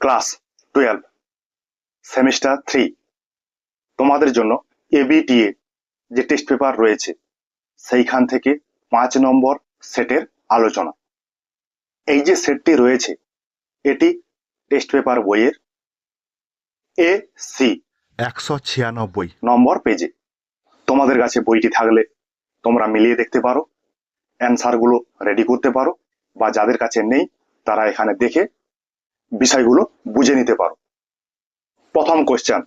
Class twelve semester three. তোমাদের জন্য ABTA যে টেস্ট পেপার রয়েছে সেইখান থেকে পাঁচ নম্বর সেটের আলোচনা। এই যে সেটটি রয়েছে এটি টেস্ট পেপার বইয়ের এ সি একশো ছিয়ানব্বই। নম্বর পেজে। তোমাদের কাছে বইটি থাকলে তোমরা মিলিয়ে দেখতে পারো অ্যান্সারগুলো রেডি করতে পারো বা যাদের কাছে নেই তারা এখানে দেখে বিষয়গুলো বুঝে নিতে পারো। প্রথম কোশ্চেন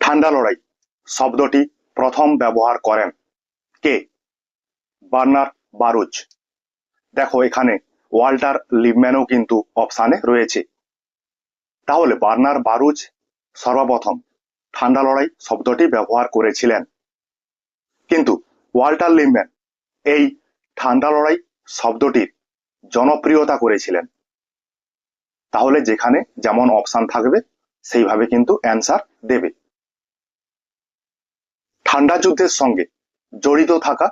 ঠান্ডা লড়াই, শব্দটি প্রথম ব্যবহার করেন কে? বার্নার বারুচ দেখো এখানে ওয়াল্টার লিভম্যানও কিন্তু অপশানে রয়েছে। তাহলে বার্নার বারুচ সর্বপ্রথম ঠান্ডা লড়াই শব্দটি ব্যবহার করেছিলেন। কিন্তু ওয়াল্টার লিভম্যান এই ঠান্ডা লড়াই শব্দটির জনপ্রিয়তা করেছিলেন। তাহলে যেখানে যেমন অপশন থাকবে, সেইভাবে কিন্তু অ্যান্সার দেবে। ঠান্ডা যুদ্ধের সঙ্গে জড়িত থাকা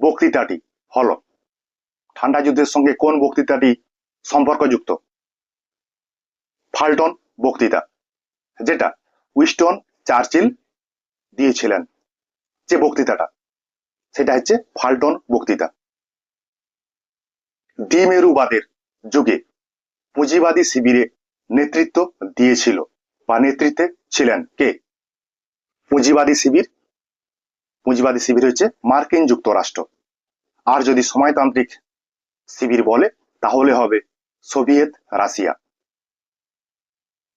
বক্তৃতাটি হলো, ঠান্ডা যুদ্ধের সঙ্গে কোন বক্তৃতাটি সম্পর্কযুক্ত? ফাল্টন বক্তৃতা, যেটা উইস্টন চার্চিল দিয়েছিলেন যে বক্তৃতাটা, সেটা হচ্ছে ফাল্টন বক্তৃতা। দ্বিমেরুবাদের যুগে পুঁজিবাদী শিবিরে নেতৃত্ব দিয়েছিল বা নেতৃত্বে ছিলেন কে? পুঁজিবাদী শিবির? পুঁজিবাদী শিবির হচ্ছে মার্কিন যুক্তরাষ্ট্র। আর যদি সময়তান্ত্রিক শিবির বলে, তাহলে হবে সোভিয়েত রাশিয়া।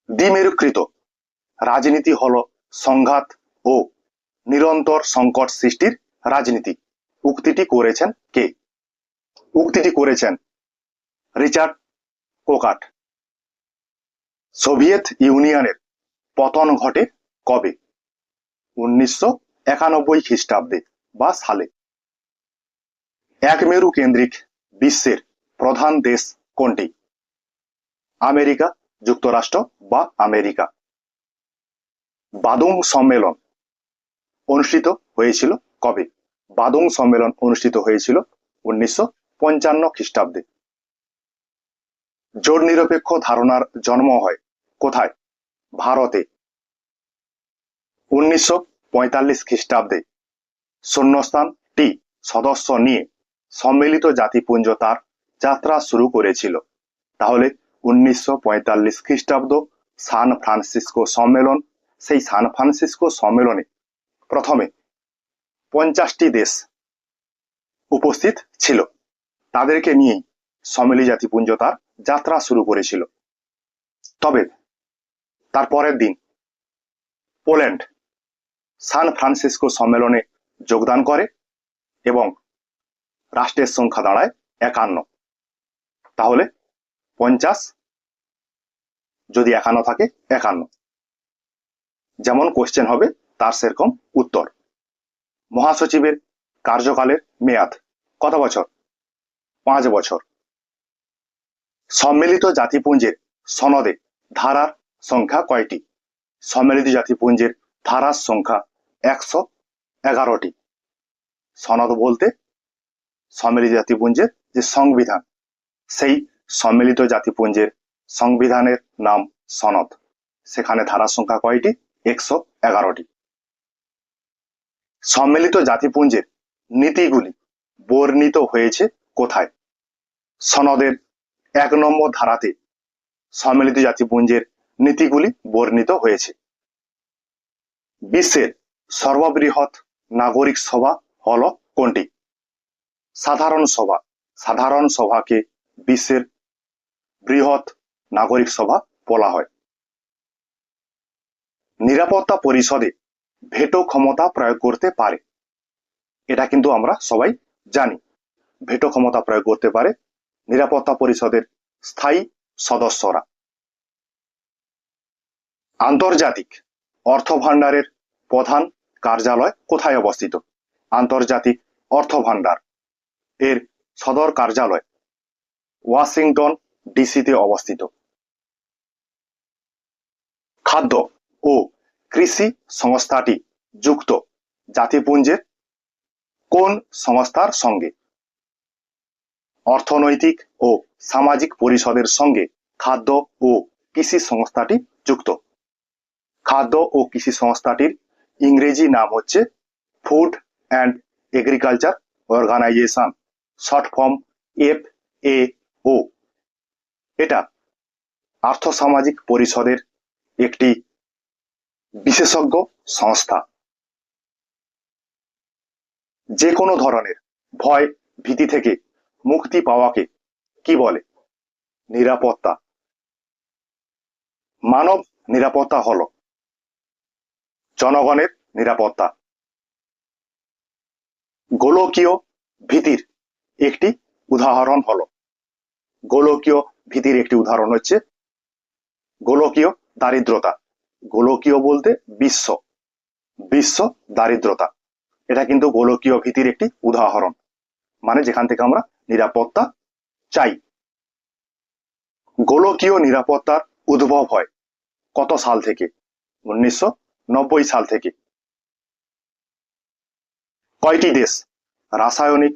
দ্বিমেরুকৃত রাজনীতি হল সংঘাত ও নিরন্তর সংকট সৃষ্টির রাজনীতি। উক্তিটি করেছেন কে? উক্তিটি করেছেন রিচার্ড কোকাট সোভিয়েত ইউনিয়নের পতন ঘটে কবে? উনিশশো একানব্বই খ্রিস্টাব্দে বা সালে। এক মেরু কেন্দ্রিক বিশ্বের প্রধান দেশ কোনটি? আমেরিকা, যুক্তরাষ্ট্র বা আমেরিকা? বাদুং সম্মেলন অনুষ্ঠিত হয়েছিল কবে? বাদুং সম্মেলন অনুষ্ঠিত হয়েছিল উনিশশো পঞ্চান্ন খ্রিস্টাব্দে। জোট নিরপেক্ষ ধারণার জন্ম হয়। কোথায়? ভারতে। উনিশশো পঁয়তাল্লিশ খ্রিস্টাব্দে। শূন্যস্থান টি সদস্য নিয়ে সম্মিলিত জাতিপুঞ্জ তার যাত্রা শুরু করেছিল। তাহলে উনিশশো পঁয়তাল্লিশ খ্রিস্টাব্দ সান ফ্রান্সিসকো সম্মেলন, সেই সান ফ্রান্সিসকো সম্মেলনে প্রথমে পঞ্চাশটি দেশ উপস্থিত ছিল। তাদেরকে নিয়েই সম্মিলিত জাতিপুঞ্জ তার যাত্রা শুরু করেছিল। তবে তার পরের দিন পোল্যান্ড সান ফ্রান্সিসকো সম্মেলনে যোগদান করে এবং রাষ্ট্রের সংখ্যা দাঁড়ায় একান্ন। তাহলে পঞ্চাশ যদি একান্ন থাকে, একান্ন। যেমন কোশ্চেন হবে, তার সেরকম উত্তর। মহাসচিবের কার্যকালের মেয়াদ কত বছর? পাঁচ বছর। সম্মিলিত জাতিপুঞ্জের সনদে ধারার সংখ্যা কয়টি? সম্মিলিত জাতিপুঞ্জের ধারার সংখ্যা একশো এগারোটি। সনদ বলতে সম্মিলিত জাতিপুঞ্জের যে সংবিধান, সেই সম্মিলিত জাতিপুঞ্জের সংবিধানের নাম সনদ। সেখানে ধারার সংখ্যা কয়টি? একশো এগারোটি। সম্মিলিত জাতিপুঞ্জের নীতিগুলি বর্ণিত হয়েছে কোথায়? সনদের এক নম্বর ধারাতে সম্মিলিত জাতিপুঞ্জের নীতিগুলি বর্ণিত হয়েছে। বিশ্বের সর্ববৃহৎ নাগরিক সভা হল কোনটি? সাধারণ সভা। সাধারণ সভাকে বিশ্বের বৃহৎ নাগরিক সভা বলা হয়। নিরাপত্তা পরিষদে ভেটো ক্ষমতা প্রয়োগ করতে পারে। এটা কিন্তু আমরা সবাই জানি। ভেটো ক্ষমতা প্রয়োগ করতে পারে নিরাপত্তা পরিষদের স্থায়ী সদস্যরা। আন্তর্জাতিক অর্থ ভাণ্ডারের প্রধান কার্যালয় কোথায় অবস্থিত? আন্তর্জাতিক অর্থ ভাণ্ডার এর সদর কার্যালয় ওয়াশিংটন ডিসিতে অবস্থিত। খাদ্য ও কৃষি সংস্থাটি যুক্ত জাতিপুঞ্জের কোন সংস্থার সঙ্গে? অর্থনৈতিক ও সামাজিক পরিষদের সঙ্গে খাদ্য ও কৃষি সংস্থাটি যুক্ত। খাদ্য ও কৃষি সংস্থাটির ইংরেজি নাম হচ্ছে food and agriculture organization short form F A O এটা আর্থসামাজিক পরিষদের একটি বিশেষজ্ঞ সংস্থা। যে কোনো ধরনের ভয় ভীতি থেকে মুক্তি পাওয়াকে কি বলে? নিরাপত্তা। মানব নিরাপত্তা হলো জনগণের নিরাপত্তা। গোলকীয় ভীতির একটি উদাহরণ হলো। গোলকীয় ভীতির একটি উদাহরণ হচ্ছে গোলকীয় দারিদ্রতা। গোলকীয় বলতে বিশ্ব। বিশ্ব দারিদ্রতা। এটা কিন্তু গোলকীয় ভীতির একটি উদাহরণ। মানে যেখান থেকে আমরা নিরাপত্তা চাই। গোলকীয় নিরাপত্তার উদ্ভব হয় কত সাল থেকে? উনিশশো নব্বই সাল থেকে। কয়টি দেশ রাসায়নিক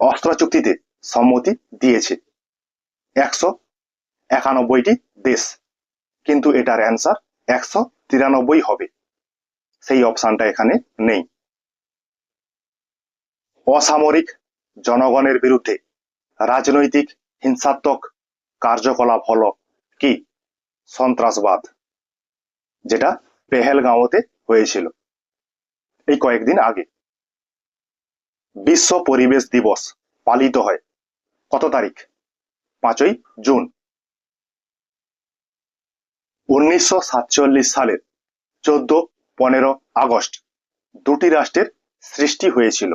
অস্ত্র চুক্তিতে সম্মতি দিয়েছে? একশো একানব্বইটি দেশ। কিন্তু এটার অ্যান্সার একশো তিরানব্বই হবে। সেই অপশনটা এখানে নেই। অসামরিক জনগণের বিরুদ্ধে রাজনৈতিক, হিংসাত্মক কার্যকলাপ হলো কি? সন্ত্রাসবাদ, যেটা পেহেলগাঁওতে হয়েছিল এই কয়েকদিন আগে। বিশ্ব পরিবেশ দিবস পালিত হয় কত তারিখ? পাঁচই জুন। উনিশশো সাতচল্লিশ সালের চোদ্দ, পনেরো আগস্ট দুটি রাষ্ট্রের সৃষ্টি হয়েছিল।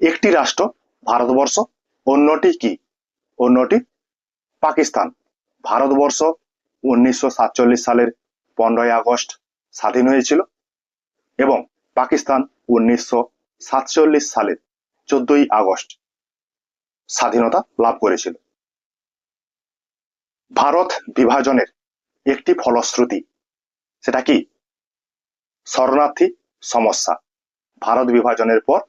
একটি রাষ্ট্র, ভারতবর্ষ, অন্যটি কি? অন্যটি পাকিস্তান। ভারতবর্ষ উনিশশো সাতচল্লিশ সালের পনেরোই আগস্ট স্বাধীন হয়েছিল এবং পাকিস্তান উনিশশো সাতচল্লিশ সালের চোদ্দই আগস্ট স্বাধীনতা লাভ করেছিল। ভারত বিভাজনের একটি ফলশ্রুতি, সেটা কি? শরণার্থী সমস্যা। ভারত বিভাজনের পর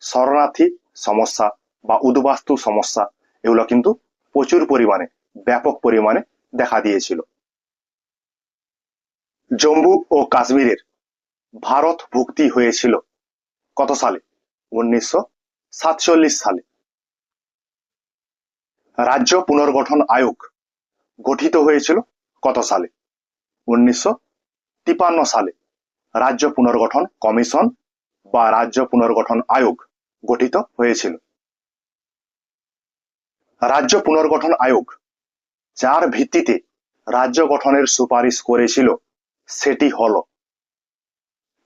শরণার্থী সমস্যা বা উদ্বাস্তু সমস্যা এগুলো কিন্তু প্রচুর পরিমাণে, ব্যাপক পরিমাণে দেখা দিয়েছিল। জম্মু ও কাশ্মীরের ভারত ভুক্তি হয়েছিল কত সালে? উনিশশো সাতচল্লিশ সালে। রাজ্য পুনর্গঠন আয়োগ গঠিত হয়েছিল কত সালে? উনিশশো সালে। রাজ্য পুনর্গঠন কমিশন বা রাজ্য পুনর্গঠন আয়োগ গঠিত হয়েছিল। রাজ্য পুনর্গঠন আয়োগ, যার ভিত্তিতে রাজ্য গঠনের সুপারিশ করেছিল, সেটি হলো,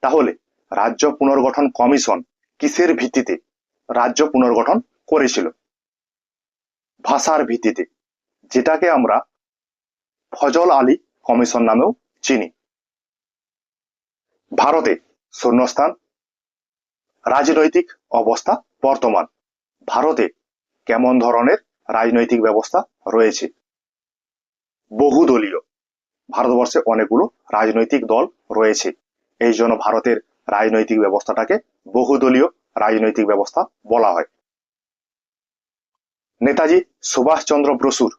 তাহলে রাজ্য পুনর্গঠন কমিশন কিসের ভিত্তিতে রাজ্য পুনর্গঠন করেছিল? ভাষার ভিত্তিতে, যেটাকে আমরা ফজল আলী কমিশন নামেও চিনি। ভারতে শূন্যস্থান রাজনৈতিক অবস্থা বর্তমান। ভারতে কেমন ধরনের রাজনৈতিক ব্যবস্থা রয়েছে? বহুদলীয়। ভারতবর্ষে অনেকগুলো রাজনৈতিক দল রয়েছে। এই জন্য ভারতের রাজনৈতিক ব্যবস্থাটাকে বহুদলীয় রাজনৈতিক ব্যবস্থা বলা হয়। নেতাজি সুভাষচন্দ্র বসুর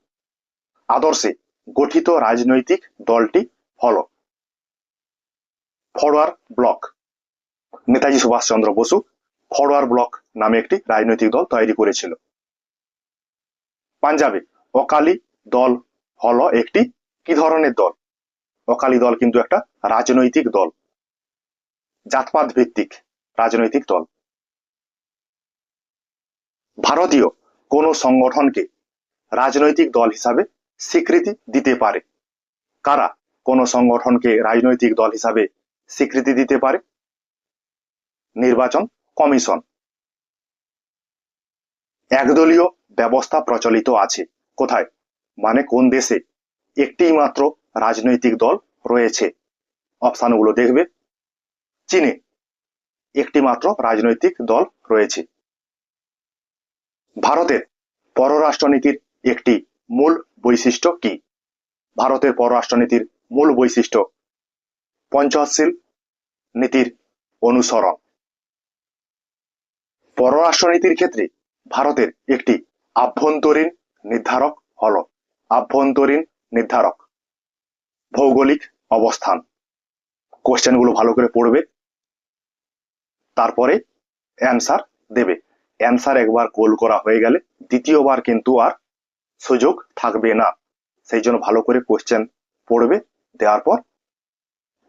আদর্শে গঠিত রাজনৈতিক দলটি হল forward bloc. Netaji Subhas Chandra Bose forward bloc নামে একটি রাজনৈতিক দল তৈরি করেছিল। পাঞ্জাবে অকালি দল হল একটি কি ধরনের দল? অকালি দল কিন্তু একটা রাজনৈতিক দল। জাতপাত ভিত্তিক রাজনৈতিক দল। ভারতীয় কোন সংগঠনকে রাজনৈতিক দল হিসাবে স্বীকৃতি দিতে পারে। কারা কোন সংগঠনকে রাজনৈতিক দল হিসাবে স্বীকৃতি দিতে পারে? নির্বাচন কমিশন। একদলীয় ব্যবস্থা প্রচলিত আছে। কোথায়? মানে কোন দেশে? একটি মাত্র রাজনৈতিক দল রয়েছে। অপশানগুলো দেখবে। চীনে একটি মাত্র রাজনৈতিক দল রয়েছে। ভারতের পররাষ্ট্রনীতির একটি মূল বৈশিষ্ট্য কি? ভারতের পররাষ্ট্রনীতির মূল বৈশিষ্ট্য পঞ্চশীল নীতির অনুসরণ। পররাষ্ট্রনীতির ক্ষেত্রে ভারতের একটি আভ্যন্তরীণ নির্ধারক হল আভ্যন্তরীণ নির্ধারক, ভৌগোলিক অবস্থান। কোশ্চেনগুলো ভালো করে পড়বে, তারপরে অ্যান্সার দেবে। অ্যান্সার একবার গোল করা হয়ে গেলে দ্বিতীয়বার কিন্তু আর সুযোগ থাকবে না। সেই জন্য ভালো করে কোশ্চেন পড়বে, দেওয়ার পর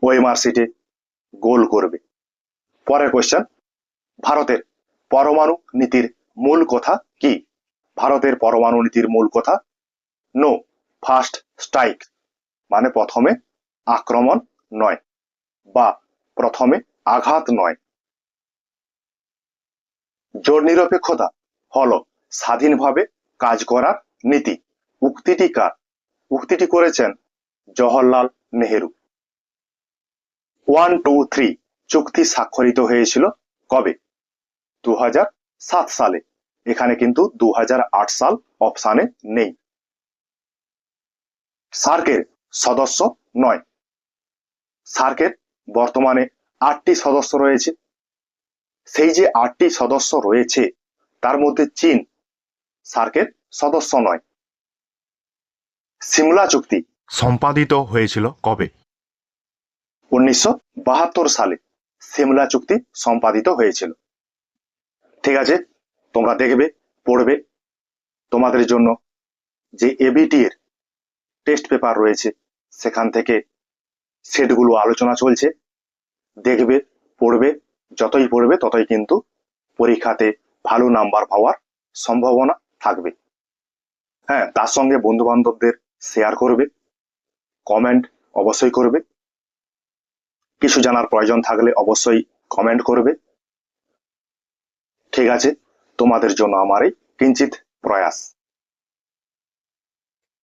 ওএমআর সিটে গোল করবে। পরের কোশ্চেন ভারতের পরমাণু নীতির মূল কথা কি? ভারতের পরমাণু নীতির মূল কথা? নো ফার্স্ট স্ট্রাইক মানে প্রথমে আক্রমণ নয় বা প্রথমে আঘাত নয়। জোর নিরপেক্ষতা হলো স্বাধীনভাবে কাজ করার নীতি। উক্তিটি কার? উক্তিটি করেছেন Jawaharlal Nehru. One two three চুক্তি স্বাক্ষরিত হয়েছিল কবে? দু সালে। এখানে কিন্তু দু হাজার আট সাল অপশানে নেই। সার্কের সদস্য নয়। সার্কের বর্তমানে আটটি সদস্য রয়েছে। সেই যে আটটি সদস্য রয়েছে, তার মধ্যে চীন সার্কের সদস্য নয়। সিমলা চুক্তি সম্পাদিত হয়েছিল কবে? উনিশশো বাহাত্তর সালে সিমলা চুক্তি সম্পাদিত হয়েছিল। ঠিক আছে? তোমরা দেখবে, পড়বে। তোমাদের জন্য যে এবিটি এর টেস্ট পেপার রয়েছে, সেখান থেকে সেটগুলো আলোচনা চলছে। দেখবে, পড়বে, যতই পড়বে ততই কিন্তু পরীক্ষাতে ভালো নাম্বার পাওয়ার সম্ভাবনা থাকবে। হ্যাঁ তার সঙ্গে বন্ধু বান্ধবদের শেয়ার করবে কমেন্ট অবশ্যই করবে। কিছু জানার প্রয়োজন থাকলে অবশ্যই কমেন্ট করবে। ঠিক আছে? তোমাদের জন্য আমার এই কিঞ্চিত প্রয়াস।